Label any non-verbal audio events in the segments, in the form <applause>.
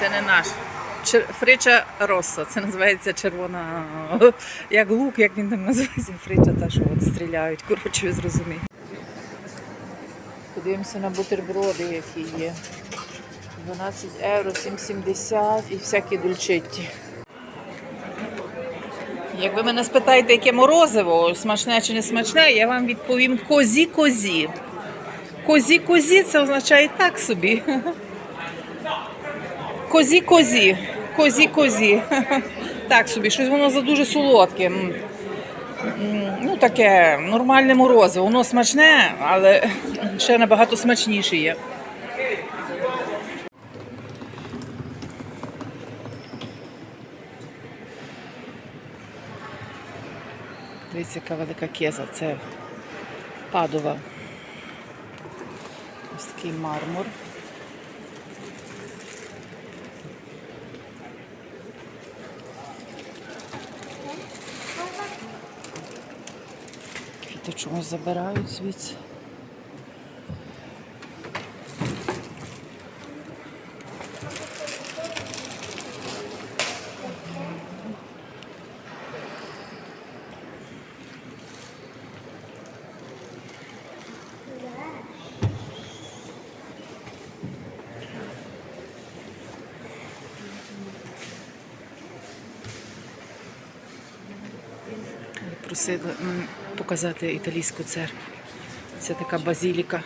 Це не наш. Чер... Фрича Росса. Це називається червона. <laughs> Як лук, як він там називається. Фрича, та що от стріляють. Коротше, ви зрозумієте. Подивимося на бутерброди, які є. 12 євро, 7,70 і всякі дульчетті. Як ви мене спитаєте, яке морозиво, смачне чи не смачне, я вам відповім козі-козі. Козі-козі це означає так собі. <laughs> Козі-козі. Козі-козі. <laughs> Так собі, щось воно за дуже солодке. Ну, таке нормальне морозиво. Воно смачне, але <laughs> ще набагато смачніше є. Дивіться, яка велика кеза. Це падова. Ось такий мармур. Квіти чомусь забирають звідси. Просили показати італійську церкву. Це така базіліка.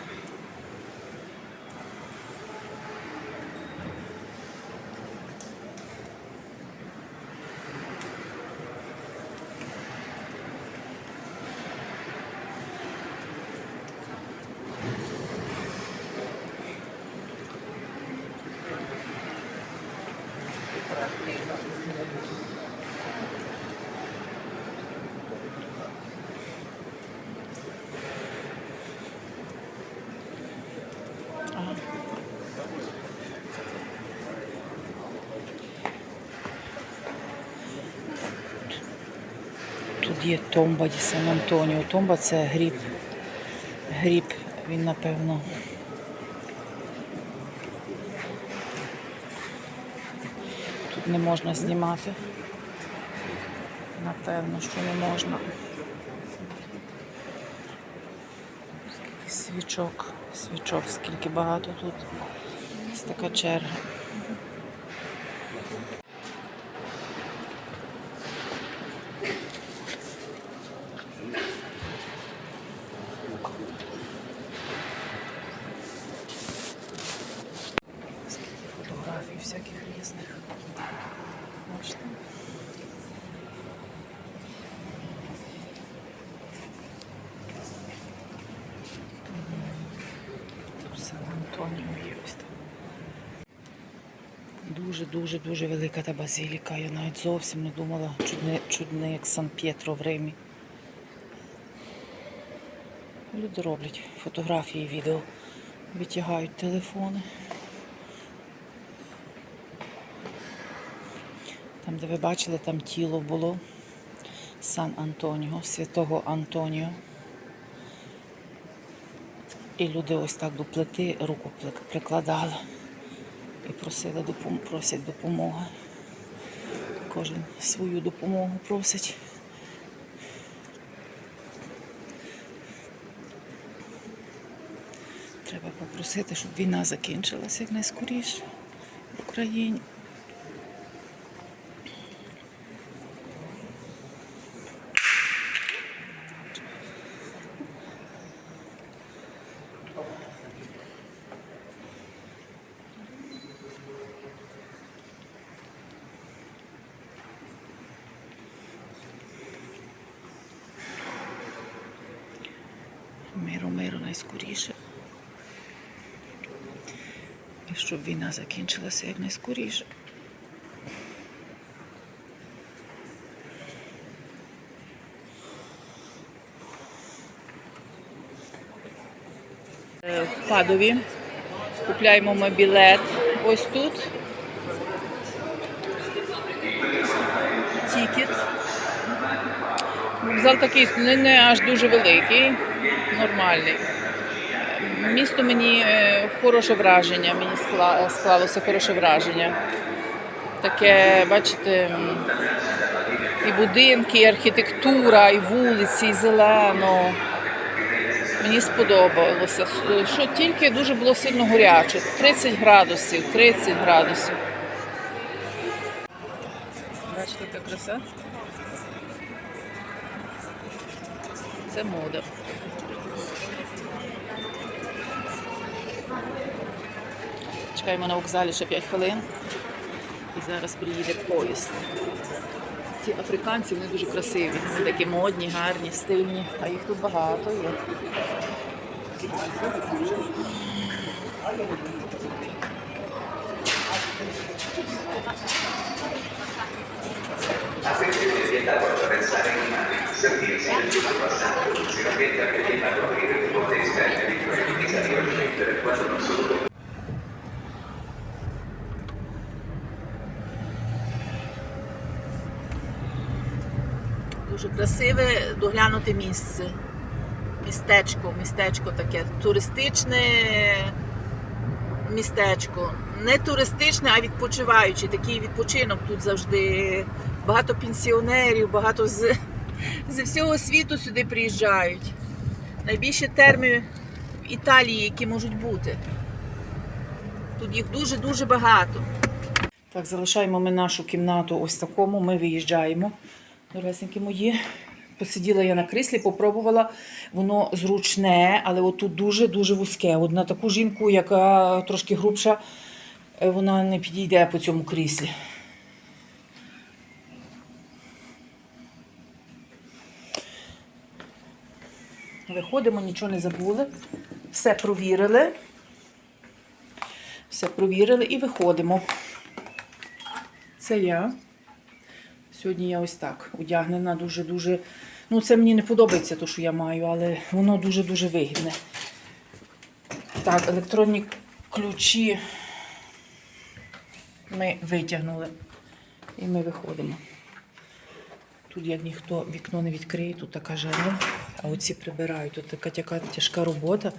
Тут є томба Ді Сан Антоніо. Томба це гріб. Гріб, він напевно. Тут не можна знімати. Напевно, що не можна. Скільки свічок, свічок, скільки багато тут. Ось така черга. Скільки фотографій всяких різних. Бачите? Тут Сан Антоніо є ось там. Дуже, дуже, дуже велика та базиліка. Я навіть зовсім не думала, чуть не, як Сан П'єтро в Римі. Люди роблять фотографії, відео, витягають телефони. Там, де ви бачили, там тіло було Сан Антоніо, святого Антоніо. І люди ось так до плити руку прикладали і просили допом- просять допомоги. Кожен свою допомогу просить. Треба попросити, щоб війна закінчилася якнайскоріше в Україні. Миру, миру найскоріше. І щоб війна закінчилася якнайскоріше. Е, В Падові купляємо ми білет ось тут. Тікет. Зал такий не, не аж дуже великий, нормальний. Місто мені е, хороше враження, мені скла- склалося хороше враження. Таке, бачите, і будинки, і архітектура, і вулиці, і зелено. Мені сподобалося. Що тільки дуже було сильно горяче. 30 градусів, 30 градусів. Бачите, яка краса? Це мода. Чекаємо на вокзалі ще 5 хвилин. І зараз приїде поїзд. Ці африканці вони дуже красиві. Вони такі модні, гарні, стильні, а їх тут багато є. Дуже красиве доглянуте місце. Містечко, містечко таке туристичне містечко. Не туристичне, а відпочиваюче. Такий відпочинок тут завжди. Багато пенсіонерів, багато з, з всього світу сюди приїжджають. Найбільші терми в Італії, які можуть бути. Тут їх дуже-дуже багато. Так, залишаємо ми нашу кімнату ось такому. Ми виїжджаємо. Дорогесенькі мої. Посиділа я на кріслі, попробувала. Воно зручне, але отут дуже-дуже вузьке. От на таку жінку, яка трошки грубша, е, вона не підійде по цьому кріслі. Виходимо, нічого не забули. Все провірили. Все провірили і виходимо. Це я. Сьогодні я ось так одягнена дуже-дуже. Ну, це мені не подобається, то, що я маю, але воно дуже-дуже вигідне. Так, електронні ключі ми витягнули. І ми виходимо. Тут як ніхто вікно не відкриє, тут така жара, а оці прибирають. Тут така тяжка робота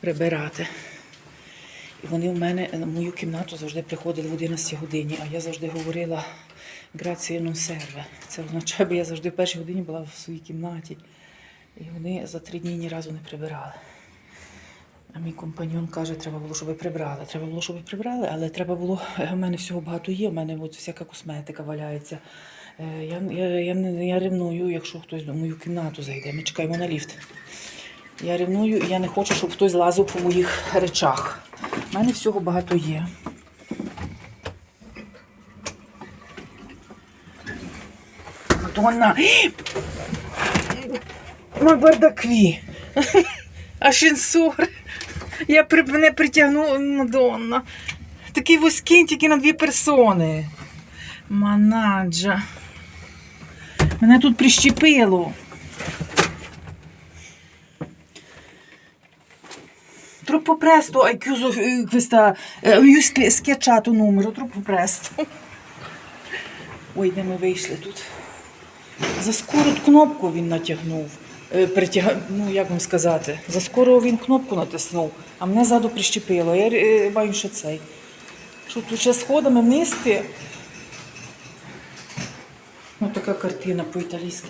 прибирати. Вони в мене на мою кімнату завжди приходили в 11 годині, а я завжди говорила грація non serve. Це означає, бо я завжди в першій годині була в своїй кімнаті. І вони за три дні ні разу не прибирали. А мій компаньон каже, треба було, щоб ви прибрали. Треба було, щоб ви прибрали, але треба було. У мене всього багато є, у мене от всяка косметика валяється. Е, Я, я, я, я ревную, якщо хтось до мою кімнату зайде. Ми чекаємо на ліфт. Я ревную і я не хочу, щоб хтось лазив по моїх речах. У мене всього багато є. Мадонна! Мой бардакві! Ашінсур! Я мене притягнула Мадонна. Такий вузький тільки на дві персони. Манаджа. Мене тут прищепило. Troppo presto hai chiuso questa. Io schiacciato un numero, troppo presto. Ой, де ми вийшли тут. За скору кнопку він натягнув. Притяг... Ну, як вам сказати, за скоро він кнопку натиснув, а мене ззаду прищепило. Я маю ще цей. Що тут ще сходами вниз ти. Ну, така картина по-італійськи.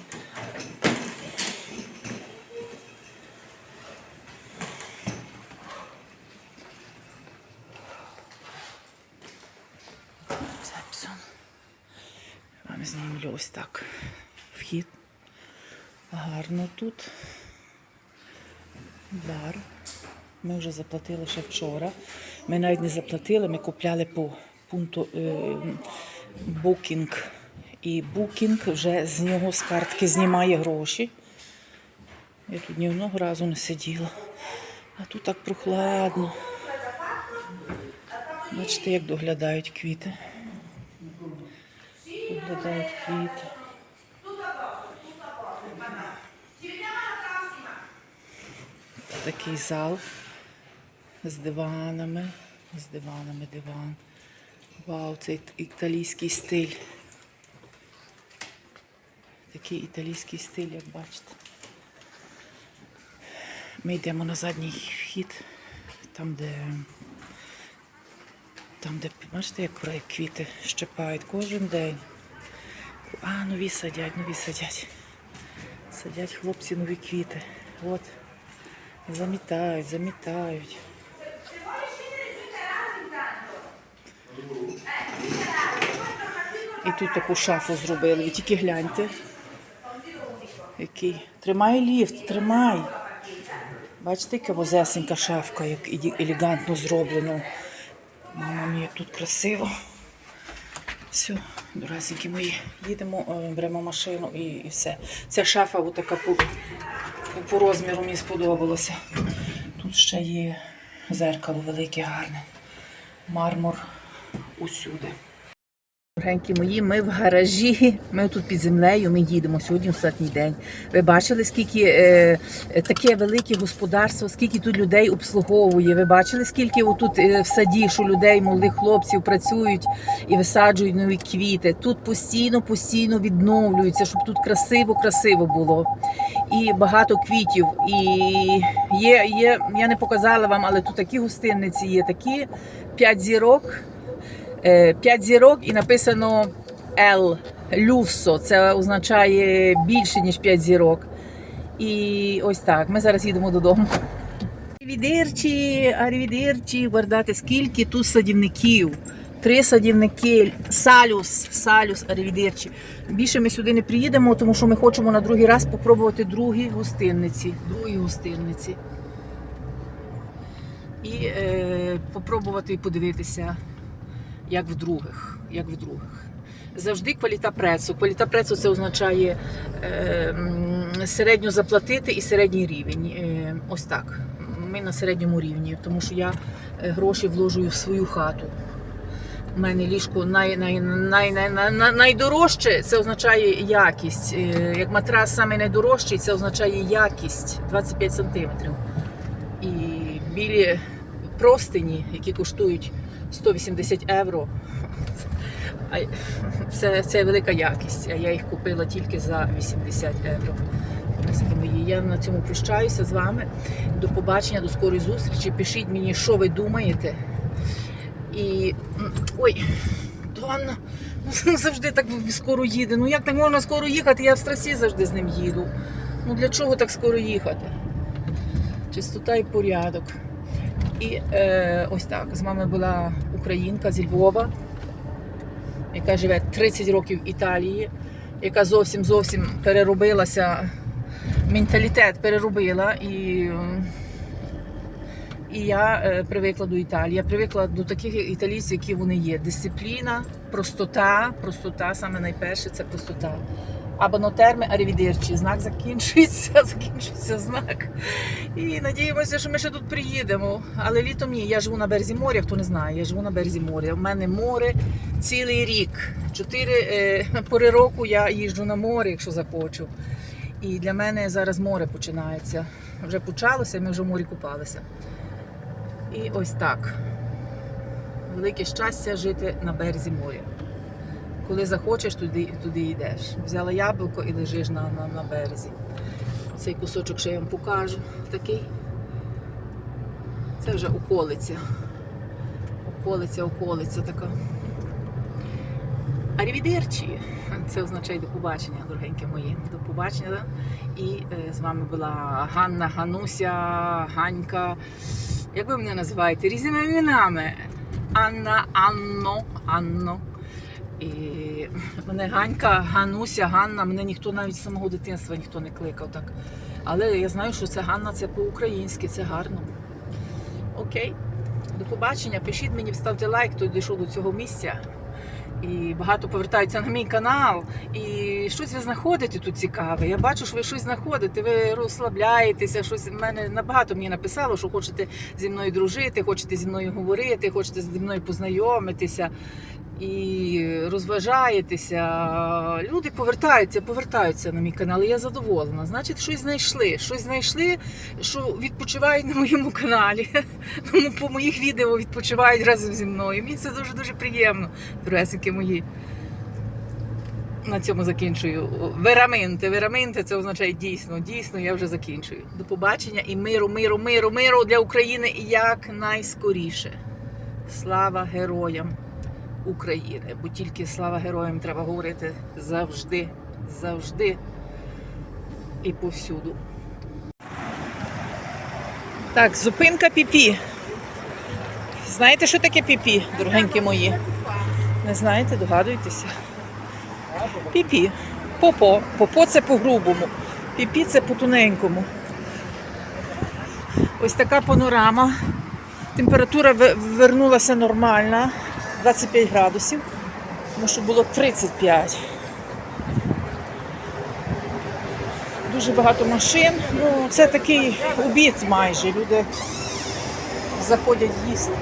Знімлю ось так. Вхід. Гарно тут. Бар. Ми вже заплатили ще вчора. Ми навіть не заплатили, ми купляли по пункту е, букінг. І букінг вже з нього з картки знімає гроші. Я тут ні одного разу не сиділа. А тут так прохладно. Бачите, як доглядають квіти. Доглядають квіти. Такий зал з диванами. З диванами диван. Вау, це італійський стиль. Такий італійський стиль, як бачите. Ми йдемо на задній вхід. Там, де. Там, де, бачите, як квіти щепають кожен день. А, нові садять, нові садять. Садять хлопці нові квіти. От. Замітають, замітають. І тут таку шафу зробили. Ви тільки гляньте. Який. Тримай ліфт, тримай. Бачите, яка возесенька шафка, як елегантно зроблено. Мама як тут красиво. Все, дорогенькі мої, їдемо, е, беремо машину і, і все. Ця шафа така по, по розміру мені сподобалася. Тут ще є зеркало велике, гарне. Мармур усюди. Дорогенькі мої, ми в гаражі, ми тут під землею, ми їдемо сьогодні останній день. Ви бачили, скільки е, таке велике господарство, скільки тут людей обслуговує. Ви бачили, скільки тут е, в саді, що людей, молодих хлопців працюють і висаджують нові квіти. Тут постійно, постійно відновлюються, щоб тут красиво, красиво було. І багато квітів. І є, є, я не показала вам, але тут такі гостинниці є, такі п'ять зірок. Е, П'ять зірок і написано L Люсо. Це означає більше, ніж п'ять зірок. І ось так. Ми зараз їдемо додому. Арівідерчі, арівідерчі, гвардати, скільки тут садівників. Три садівники, салюс, салюс, арівідерчі. Більше ми сюди не приїдемо, тому що ми хочемо на другий раз попробувати другі гостинниці. Другі гостинниці. І е, попробувати подивитися як в других. Як в других. Завжди кваліта прецу. Кваліта прецу це означає е, середньо заплатити і середній рівень. Е, ось так. Ми на середньому рівні, тому що я е, гроші вложую в свою хату. У мене ліжко най, най, най, най, най, найдорожче це означає якість. Е, Як матрас саме найдорожчий, це означає якість 25 сантиметрів. І білі простині, які коштують 180 євро. Це, це велика якість, а я їх купила тільки за 80 євро. Я на цьому прощаюся з вами. До побачення, до скорої зустрічі. Пишіть мені, що ви думаєте. І. Ой, Анна <laughs> ну, завжди так скоро їде. Ну як так можна скоро їхати? Я в стресі завжди з ним їду. Ну для чого так скоро їхати? Чистота і порядок. І е, ось так. З вами була українка зі Львова, яка живе 30 років в Італії, яка зовсім зовсім переробилася, менталітет переробила. І, і я е, привикла до Італії. Я привикла до таких італійців, які вони є. Дисципліна, простота, простота, саме найперше це простота. Або нотерми арівідерчі. Знак закінчується, <laughs> закінчується знак. І надіємося, що ми ще тут приїдемо. Але літом ні, я живу на березі моря, хто не знає, я живу на березі моря. У мене море цілий рік. Чотири е, <laughs> пори року я їжджу на море, якщо захочу. І для мене зараз море починається. Вже почалося, ми вже в морі купалися. І ось так. Велике щастя жити на березі моря. Коли захочеш, туди, туди йдеш. Взяла яблуко і лежиш на, на, на березі. Цей кусочок ще я вам покажу. Такий. Це вже околиця. Околиця, околиця така. Арівідерчі. Це означає до побачення, дорогенькі мої. До побачення. да? І е, з вами була Ганна, Гануся, Ганька. Як ви мене називаєте? Різними іменами. Анна, Анно, Анно. І мене Ганька, Гануся, Ганна, мене ніхто навіть з самого дитинства ніхто не кликав так. Але я знаю, що це Ганна, це по-українськи, це гарно. Окей. До побачення. Пишіть мені, ставте лайк, хто дійшов до цього місця. І багато повертаються на мій канал. І щось ви знаходите тут цікаве. Я бачу, що ви щось знаходите, ви розслабляєтеся, щось в мене набагато мені написало, що хочете зі мною дружити, хочете зі мною говорити, хочете зі мною познайомитися і розважаєтеся. Люди повертаються, повертаються на мій канал. і Я задоволена. Значить, щось знайшли. Щось знайшли, що відпочивають на моєму каналі. <laughs> Тому по моїх відео відпочивають разом зі мною. Мені це дуже дуже приємно, доресики мої. на цьому закінчую. Вераменти, вераменти це означає дійсно, дійсно, я вже закінчую. До побачення і миру, миру, миру, миру для України як найскоріше. Слава героям України! Бо тільки слава героям треба говорити завжди, завжди і повсюду. Так, зупинка піпі. Знаєте, що таке піпі, дорогенькі мої? Не знаєте, догадуєтеся? Піпі. Попо. Попо це по-грубому. Піпі це по-тоненькому. Ось така панорама. Температура вернулася нормальна. 25 градусів. Тому що було 35. Дуже багато машин. Ну, це такий обід майже. Люди заходять їсти.